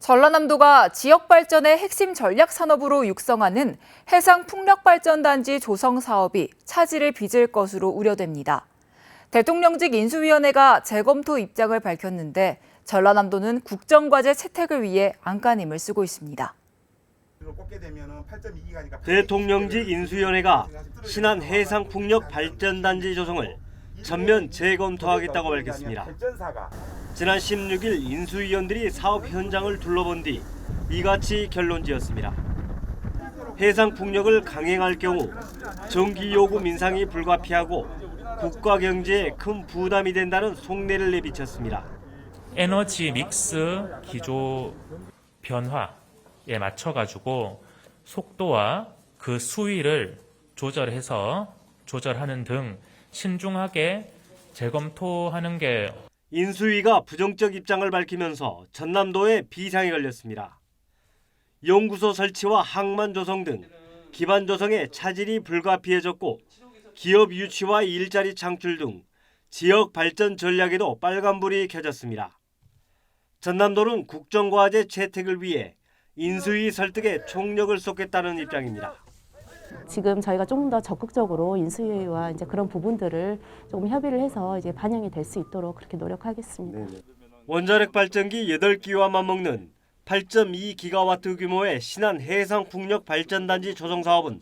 전라남도가 지역 발전의 핵심 전략 산업으로 육성하는 해상 풍력 발전 단지 조성 사업이 차질을 빚을 것으로 우려됩니다. 대통령직 인수위원회가 재검토 입장을 밝혔는데 전라남도는 국정과제 채택을 위해 안간힘을 쓰고 있습니다. 대통령직 인수위원회가 신안 해상 풍력 발전 단지 조성을 전면 재검토하겠다고 밝혔습니다. 지난 16일 인수위원들이 사업 현장을 둘러본 뒤 이같이 결론지었습니다. 해상 풍력을 강행할 경우 전기 요금 인상이 불가피하고 국가 경제에 큰 부담이 된다는 속내를 내비쳤습니다. 에너지 믹스 기조 변화에 맞춰 가지고 속도와 그 수위를 조절해서 조절하는 등 신중하게 재검토하는 게 인수위가 부정적 입장을 밝히면서 전남도에 비상이 걸렸습니다. 연구소 설치와 항만 조성 등 기반 조성에 차질이 불가피해졌고 기업 유치와 일자리 창출 등 지역 발전 전략에도 빨간불이 켜졌습니다. 전남도는 국정과제 채택을 위해 인수위 설득에 총력을 쏟겠다는 입장입니다. 지금 저희가 조금 더 적극적으로 인수위와 이제 그런 부분들을 조금 협의를 해서 이제 반영이 될 수 있도록 그렇게 노력하겠습니다. 원자력 발전기 8기와 맞먹는 8.2기가와트 규모의 신안 해상 풍력 발전단지 조성 사업은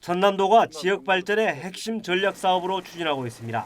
전남도가 지역 발전의 핵심 전략 사업으로 추진하고 있습니다.